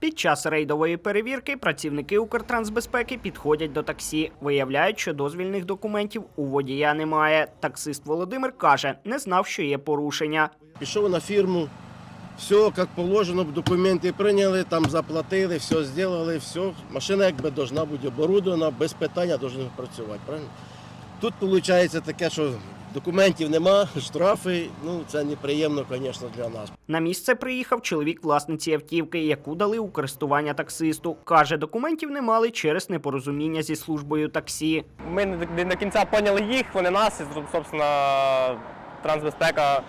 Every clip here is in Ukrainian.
Під час рейдової перевірки працівники Укртрансбезпеки підходять до таксі. Виявляють, що дозвільних документів у водія немає. Таксист Володимир каже, не знав, що є порушення. Пішов на фірму, все як положено, документи прийняли, там заплатили, все зробили, все. Машина якби должна бути оборудована, без питання повинна працювати. Правильно? Тут виходить таке, що документів нема, штрафи, ну це неприємно, звісно, для нас. На місце приїхав чоловік власниці автівки, яку дали у користування таксисту. Каже, документів не мали через непорозуміння зі службою таксі. Ми не до- до кінця поняли їх, вони нас, і, собственно, трансбезпека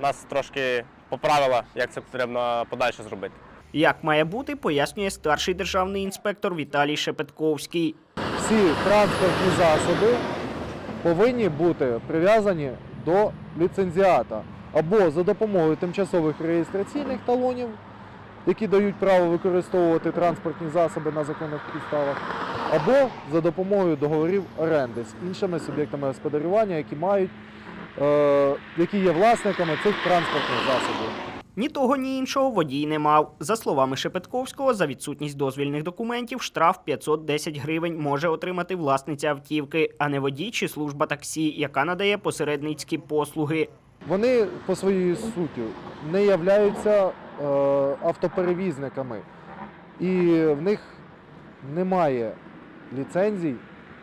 нас трошки поправила, як це потрібно подальше зробити. Як має бути, пояснює старший державний інспектор Віталій Шепетковський. всі транспортні засоби повинні бути прив'язані до ліцензіата або за допомогою тимчасових реєстраційних талонів, які дають право використовувати транспортні засоби на законних підставах, або за допомогою договорів оренди з іншими суб'єктами господарювання, які мають, е, які є власниками цих транспортних засобів. Ні того, ні іншого водій не мав. За словами Шепетковського, за відсутність дозвільних документів штраф 510 гривень може отримати власниця автівки, а не водій чи служба таксі, яка надає посередницькі послуги. Вони по своїй суті не являються е, автоперевізниками, і в них немає ліцензій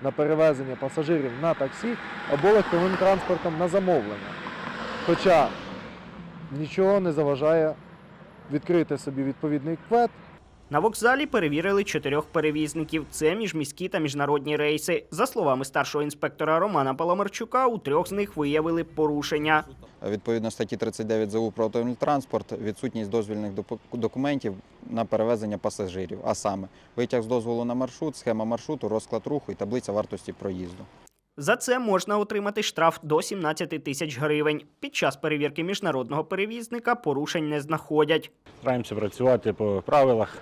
на перевезення пасажирів на таксі або легковим транспортом на замовлення. Хоча нічого не заважає відкрити собі відповідний квет На вокзалі перевірили чотирьох перевізників. Це міжміські та міжнародні рейси. За словами старшого інспектора Романа Паламарчука, у трьох з них виявили порушення. Відповідно статті 39 ЗУ про автомобільний транспорт, відсутність дозвільних документів на перевезення пасажирів, а саме витяг з дозволу на маршрут, схема маршруту, розклад руху і таблиця вартості проїзду. За це можна отримати штраф до 17 тисяч гривень. Під час перевірки міжнародного перевізника порушень не знаходять. Стараємося працювати по правилах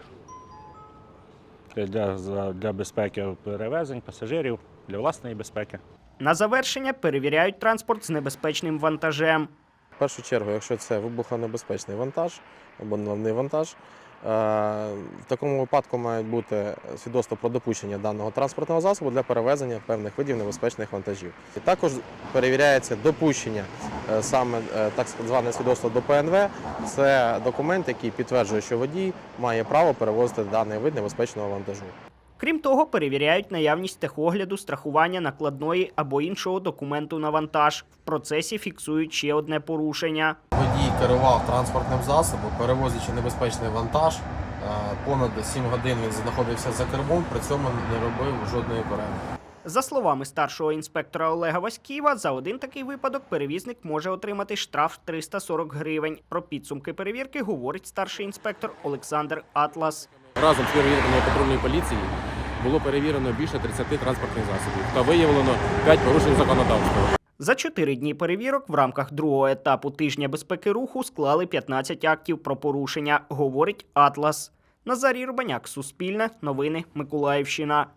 для, для безпеки перевезень пасажирів, для власної безпеки. На завершення перевіряють транспорт з небезпечним вантажем. В першу чергу, якщо це вибухонебезпечний вантаж або наливний вантаж, в такому випадку має бути свідоцтво про допущення даного транспортного засобу для перевезення певних видів небезпечних вантажів. І також перевіряється допущення е, саме е, так зване свідоцтво до ПНВ. Це документ, який підтверджує, що водій має право перевозити даний вид небезпечного вантажу. Крім того, перевіряють наявність техогляду, страхування накладної або іншого документу на вантаж. В процесі фіксують ще одне порушення. Водій керував транспортним засобом, перевозячи небезпечний вантаж. Е, Понад 7 годин він знаходився за кермом, при цьому не робив жодної перерви. За словами старшого інспектора Олега Васьківа, за один такий випадок перевізник може отримати штраф 340 гривень. Про підсумки перевірки говорить старший інспектор Олександр Атлас. Разом з співробітниками патрульної поліції було перевірено більше 30 транспортних засобів та виявлено 5 порушень законодавства. За чотири дні перевірок в рамках другого етапу тижня безпеки руху склали 15 актів про порушення, говорить Атлас. Назарій Рубаняк, Суспільне, Новини, Миколаївщина.